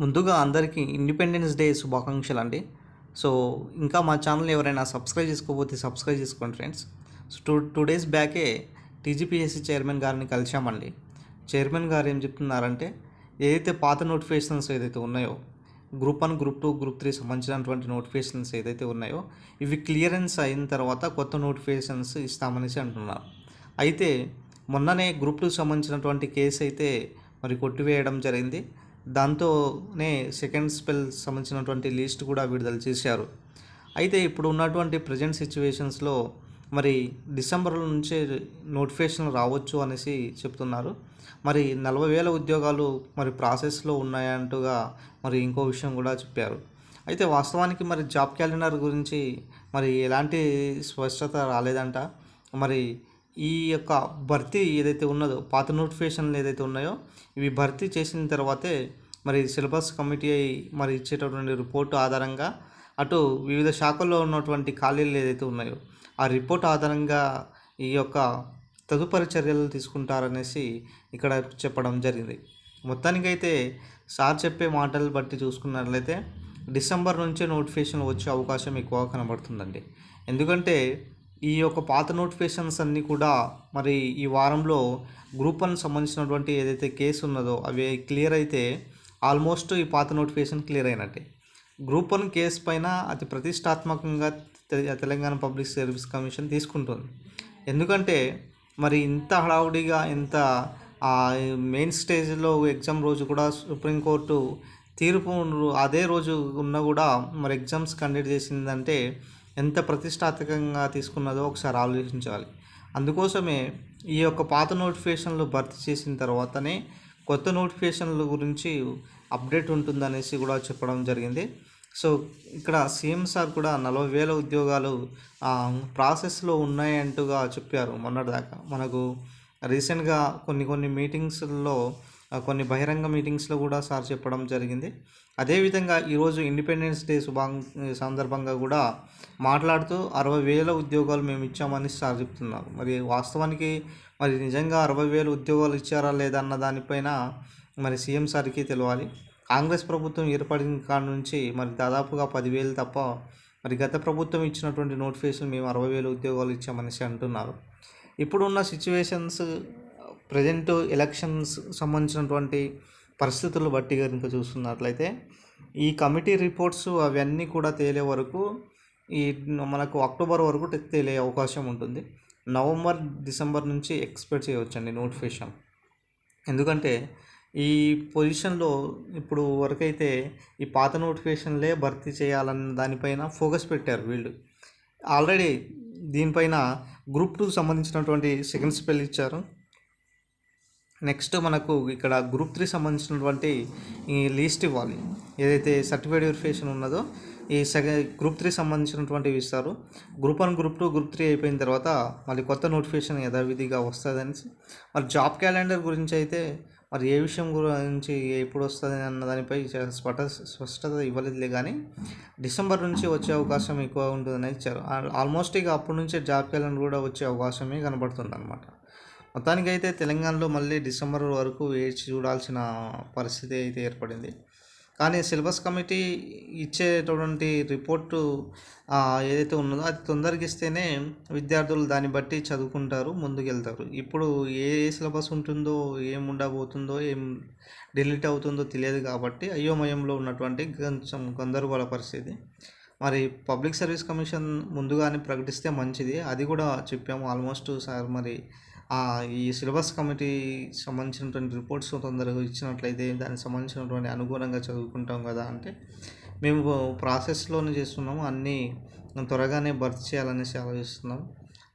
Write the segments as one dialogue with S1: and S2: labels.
S1: ముందుగా అందరికీ independence day శుభాకాంక్షలు అండి. సో ఇంకా మా ఛానల్ ఎవరైనా సబ్స్క్రైబ్ చేసుకోకపోతే సబ్స్క్రైబ్ చేసుకోండి friends. So two two days బ్యాకే TGPSC chairman గారిని కలిశామండి. చైర్మన్ గారు ఏం చెప్తున్నారంటే ఏదైతే పాత నోటిఫికేషన్స్ ఏదైతే ఉన్నాయో group one group two group three సంబంధించినటువంటి నోటిఫికేషన్స్ ఏదైతే ఉన్నాయో ఇవి క్లియరెన్స్ అయిన తర్వాత కొత్త నోటిఫికేషన్స్ ఇస్తామనేసి అంటున్నారు. అయితే మొన్ననే గ్రూప్ టూకి సంబంధించినటువంటి కేసు అయితే మరి కొట్టివేయడం జరిగింది. దాంతోనే సెకండ్ స్పెల్ సంబంధించినటువంటి లిస్ట్ కూడా విడుదల చేశారు. అయితే ఇప్పుడు ఉన్నటువంటి ప్రజెంట్ సిచ్యువేషన్స్లో మరి డిసెంబర్ నుంచే నోటిఫికేషన్ రావచ్చు అనేసి చెప్తున్నారు. మరి నలభై వేల ఉద్యోగాలు మరి ప్రాసెస్లో ఉన్నాయంటూగా మరి ఇంకో విషయం కూడా చెప్పారు. అయితే వాస్తవానికి మరి జాబ్ క్యాలెండర్ గురించి మరి ఎలాంటి స్పష్టత రాలేదంట. మరి ఈ యొక్క భర్తీ ఏదైతే ఉన్నదో పాత నోటిఫికేషన్లు ఏదైతే ఉన్నాయో ఇవి భర్తీ చేసిన తర్వాతే మరి సిలబస్ కమిటీ మరి ఇచ్చేటటువంటి రిపోర్టు ఆధారంగా అటు వివిధ శాఖల్లో ఉన్నటువంటి ఖాళీలు ఏదైతే ఉన్నాయో ఆ రిపోర్ట్ ఆధారంగా ఈ యొక్క తదుపరి చర్యలు తీసుకుంటారనేసి ఇక్కడ చెప్పడం జరిగింది. మొత్తానికైతే సార్ చెప్పే మాటలు బట్టి చూసుకున్నట్లయితే డిసెంబర్ నుంచే నోటిఫికేషన్ వచ్చే అవకాశం ఎక్కువ కనబడుతుందండి. ఎందుకంటే ఈ యొక్క పాత నోటిఫికేషన్స్ అన్నీ కూడా మరి ఈ వారంలో గ్రూప్ వన్ సంబంధించినటువంటి ఏదైతే కేసు ఉన్నదో అవి క్లియర్ అయితే ఆల్మోస్ట్ ఈ పాత నోటిఫికేషన్ క్లియర్ అయినట్టే. గ్రూప్ వన్ కేసు పైన అతి ప్రతిష్టాత్మకంగా తె- తెలంగాణ పబ్లిక్ సర్వీస్ కమిషన్ తీసుకుంటుంది. ఎందుకంటే మరి ఇంత హడావుడిగా ఇంత ఆ, మెయిన్ స్టేజ్లో ఎగ్జామ్ రోజు కూడా సుప్రీంకోర్టు తీర్పు అదే రోజు ఉన్న కూడా మరి ఎగ్జామ్స్ కండక్ట్ చేసిందంటే ఎంత ప్రతిష్టాత్మకంగా తీసుకున్నదో ఒకసారి ఆలోచించాలి. అందుకోసమే ఈ యొక్క పాత నోటిఫికేషన్లు భర్తీ చేసిన తర్వాతనే కొత్త నోటిఫికేషన్ల గురించి అప్డేట్ ఉంటుందనేసి కూడా చెప్పడం జరిగింది. సో ఇక్కడ సీఎం సార్ కూడా నలభై వేల ఉద్యోగాలు ప్రాసెస్లో ఉన్నాయంటూగా చెప్పారు మొన్నటిదాకా. మనకు రీసెంట్గా కొన్ని కొన్ని మీటింగ్స్లో కొన్ని బహిరంగ మీటింగ్స్లో కూడా సార్ చెప్పడం జరిగింది. అదేవిధంగా ఈరోజు ఇండిపెండెన్స్ డే శుభాం సందర్భంగా కూడా మాట్లాడుతూ అరవై వేల ఉద్యోగాలు మేము ఇచ్చామని సార్ చెప్తున్నారు. మరి వాస్తవానికి మరి నిజంగా అరవై వేల ఉద్యోగాలు ఇచ్చారా లేదా అన్న దానిపైన మరి సీఎం సార్కి తెలియాలి కాంగ్రెస్ ప్రభుత్వం ఏర్పడిన కాడ నుంచి మరి దాదాపుగా పదివేలు తప్ప మరి గత ప్రభుత్వం ఇచ్చినటువంటి నోటిఫికేషన్ మేము అరవై వేల ఉద్యోగాలు ఇచ్చామనేసి అంటున్నారు. ఇప్పుడున్న సిచ్యువేషన్స్ ప్రజెంట్ ఎలక్షన్స్ సంబంధించినటువంటి పరిస్థితులు బట్టి కనుక చూస్తున్నట్లయితే ఈ కమిటీ రిపోర్ట్స్ అవన్నీ కూడా తేలే వరకు ఈ మనకు అక్టోబర్ వరకు తేలే అవకాశం ఉంటుంది. నవంబర్ డిసెంబర్ నుంచి ఎక్స్పెక్ట్ చేయవచ్చండి నోటిఫికేషన్. ఎందుకంటే ఈ పొజిషన్లో ఇప్పుడు వరకైతే ఈ పాత నోటిఫికేషన్లే భర్తీ చేయాలన్న దానిపైన ఫోకస్ పెట్టారు వీళ్ళు. ఆల్రెడీ దీనిపైన గ్రూప్ టూ సంబంధించినటువంటి సెకండ్ స్పెల్ ఇచ్చారు నెక్స్ట్ మనకు ఇక్కడ గ్రూప్ త్రీ సంబంధించినటువంటి ఈ లీస్ట్ ఇవ్వాలి. ఏదైతే సర్టిఫైడ్ వెరిఫికేషన్ ఉన్నదో ఈ సెకండ్ గ్రూప్ త్రీ సంబంధించినటువంటివి ఇస్తారు. Group one group two group three అయిపోయిన తర్వాత మళ్ళీ కొత్త నోటిఫికేషన్ యథావిధిగా వస్తుందని మరి జాబ్ క్యాలెండర్ గురించి అయితే మరి ఏ విషయం గురించి ఎప్పుడు వస్తుంది అన్న దానిపై స్పష్ట స్పట స్పష్టత ఇవ్వలేదులే కానీ డిసెంబర్ నుంచి వచ్చే అవకాశం ఎక్కువ ఉంటుందని ఇచ్చారు ఆల్మోస్ట్ ఇక అప్పటి నుంచే జాబ్ క్యాలెండర్ కూడా వచ్చే అవకాశమే కనబడుతుంది అనమాట మొత్తానికైతే తెలంగాణలో మళ్ళీ డిసెంబర్ వరకు వేచి చూడాల్సిన పరిస్థితి అయితే ఏర్పడింది. కానీ సిలబస్ కమిటీ ఇచ్చేటటువంటి రిపోర్టు ఏదైతే ఉన్నదో అది తొందరగా ఇస్తేనే విద్యార్థులు దాన్ని బట్టి చదువుకుంటారు ముందుకెళ్తారు. ఇప్పుడు ఏ ఏ సిలబస్ ఉంటుందో ఏం ఉండబోతుందో ఏం డిలీట్ అవుతుందో తెలియదు కాబట్టి అయోమయంలో ఉన్నటువంటి కొంచెం గందరగోళ పరిస్థితి. మరి పబ్లిక్ సర్వీస్ కమిషన్ ముందుగానే ప్రకటిస్తే మంచిది. అది కూడా చెప్పాము ఆల్మోస్ట్ సార్. మరి ఈ సిలబస్ కమిటీ సంబంధించినటువంటి రిపోర్ట్స్ తొందరగా ఇచ్చినట్లయితే దానికి సంబంధించినటువంటి అనుగుణంగా చదువుకుంటాం కదా అంటే మేము ప్రాసెస్లోనే చేస్తున్నాము. అన్నీ త్వరగానే భర్తీ చేయాలనేసి ఆలోచిస్తున్నాం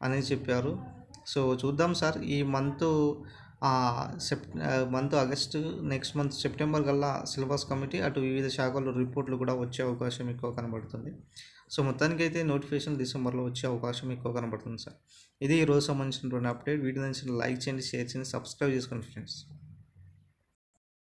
S1: అని చెప్పారు. సో చూద్దాం సార్. ఈ month Sep month August next month September కల్లా సిలబస్ కమిటీ అటు వివిధ శాఖల్లో రిపోర్ట్లు కూడా వచ్చే అవకాశం ఎక్కువ కనబడుతుంది. సో మొత్తానికైతే నోటిఫికేషన్ డిసెంబర్లో వచ్చే అవకాశం ఎక్కువ కనబడుతుంది సార్. ఇది ఈ రోజు సంబంధించినటువంటి అప్డేట్. వీడియో నచ్చిన లైక్ చేయండి షేర్ చేయండి సబ్స్క్రైబ్ చేసుకోండి ఫ్రెండ్స్.